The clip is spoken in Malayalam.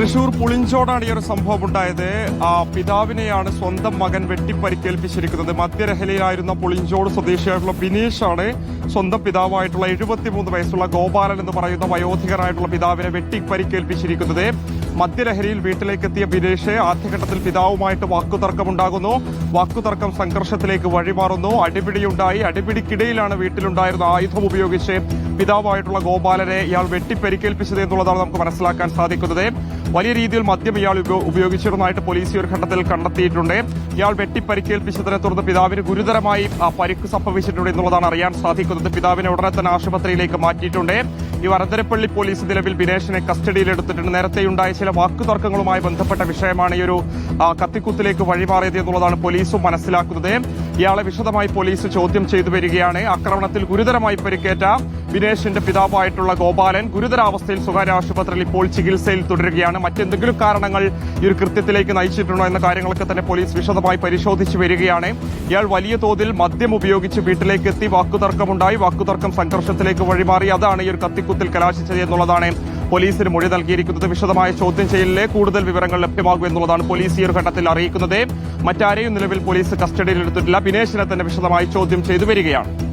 തൃശൂർ പുളിഞ്ചോടാണ് ഈ ഒരു സംഭവം ഉണ്ടായത്. ആ പിതാവിനെയാണ് സ്വന്തം മകൻ വെട്ടിപ്പരിക്കേൽപ്പിച്ചിരിക്കുന്നത്. മദ്യരഹലയിലായിരുന്ന പുളിഞ്ചോട് സ്വദേശിയായിട്ടുള്ള ബിനീഷാണ് സ്വന്തം പിതാവായിട്ടുള്ള എഴുപത്തിമൂന്ന് വയസ്സുള്ള ഗോപാലൻ എന്ന് പറയുന്ന വയോധികരായിട്ടുള്ള പിതാവിനെ വെട്ടിപ്പരിക്കേൽപ്പിച്ചിരിക്കുന്നത്. മദ്യലഹരിയിൽ വീട്ടിലേക്ക് എത്തിയ ബിനീഷ് ആദ്യഘട്ടത്തിൽ പിതാവുമായിട്ട് വാക്കുതർക്കം ഉണ്ടാകുന്നു വാക്കുതർക്കം സംഘർഷത്തിലേക്ക് വഴിമാറുന്നു. അടിപിടിയുണ്ടായി. അടിപിടിക്കിടയിലാണ് വീട്ടിലുണ്ടായിരുന്ന ആയുധം ഉപയോഗിച്ച് പിതാവായിട്ടുള്ള ഗോപാലനെ ഇയാൾ വെട്ടിപ്പരിക്കേൽപ്പിച്ചത് എന്നുള്ളതാണ് നമുക്ക് മനസ്സിലാക്കാൻ സാധിക്കുന്നത്. വലിയ രീതിയിൽ മദ്യം ഇയാൾ ഉപയോഗിച്ചിരുന്നതായിട്ട് പോലീസ് ഒരു ഘട്ടത്തിൽ കണ്ടെത്തിയിട്ടുണ്ട്. ഇയാൾ വെട്ടിപ്പരിക്കേൽപ്പിച്ചതിനെ തുടർന്ന് പിതാവിന് ഗുരുതരമായി പരിക്ക് സംഭവിച്ചിട്ടുണ്ട് എന്നുള്ളതാണ് അറിയാൻ സാധിക്കുന്നത്. പിതാവിനെ ഉടനെ തന്നെ ആശുപത്രിയിലേക്ക് മാറ്റിയിട്ടുണ്ട്. ഈ വരന്തരപ്പള്ളി പോലീസ് നിലവിൽ ബിനേഷിനെ കസ്റ്റഡിയിലെടുത്തിട്ടുണ്ട് നേരത്തെയുണ്ടായ ചില വാക്കുതർക്കങ്ങളുമായി ബന്ധപ്പെട്ട വിഷയമാണ് ഈ ഒരു കത്തിക്കുത്തിലേക്ക് വഴിമാറിയത് എന്നുള്ളതാണ് പോലീസും മനസ്സിലാക്കുന്നത്. ഇയാളെ വിശദമായി പോലീസ് ചോദ്യം ചെയ്തു വരികയാണ്. ആക്രമണത്തിൽ ഗുരുതരമായി പരിക്കേറ്റ ബിനേഷിന്റെ പിതാവായിട്ടുള്ള ഗോപാലൻ ഗുരുതരാവസ്ഥയിൽ സ്വകാര്യ ആശുപത്രിയിൽ ഇപ്പോൾ ചികിത്സയിൽ തുടരുകയാണ്. മറ്റെന്തെങ്കിലും കാരണങ്ങൾ ഈ ഒരു കൃത്യത്തിലേക്ക് നയിച്ചിട്ടുണ്ടോ എന്ന കാര്യങ്ങളൊക്കെ തന്നെ പോലീസ് വിശദമായി പരിശോധിച്ചു വരികയാണ്. ഇയാൾ വലിയ തോതിൽ മദ്യം ഉപയോഗിച്ച് വീട്ടിലേക്ക് എത്തി വാക്കുതർക്കമുണ്ടായി. വാക്കുതർക്കം സംഘർഷത്തിലേക്ക് വഴിമാറി. അതാണ് ഈ ഒരു കത്തിക്കുത്തിൽ കലാശിച്ചത് എന്നുള്ളതാണ് പോലീസിന് മൊഴി നൽകിയിരിക്കുന്നത്. വിശദമായ ചോദ്യം ചെയ്യലിലെ കൂടുതൽ വിവരങ്ങൾ ലഭ്യമാകും എന്നുള്ളതാണ് പോലീസ് ഈ ഒരു ഘട്ടത്തിൽ അറിയിക്കുന്നത്. മറ്റാരെയും നിലവിൽ പോലീസ് കസ്റ്റഡിയിൽ എടുത്തിട്ടില്ല. ബിനേഷിനെ തന്നെ വിശദമായി ചോദ്യം ചെയ്തു വരികയാണ്.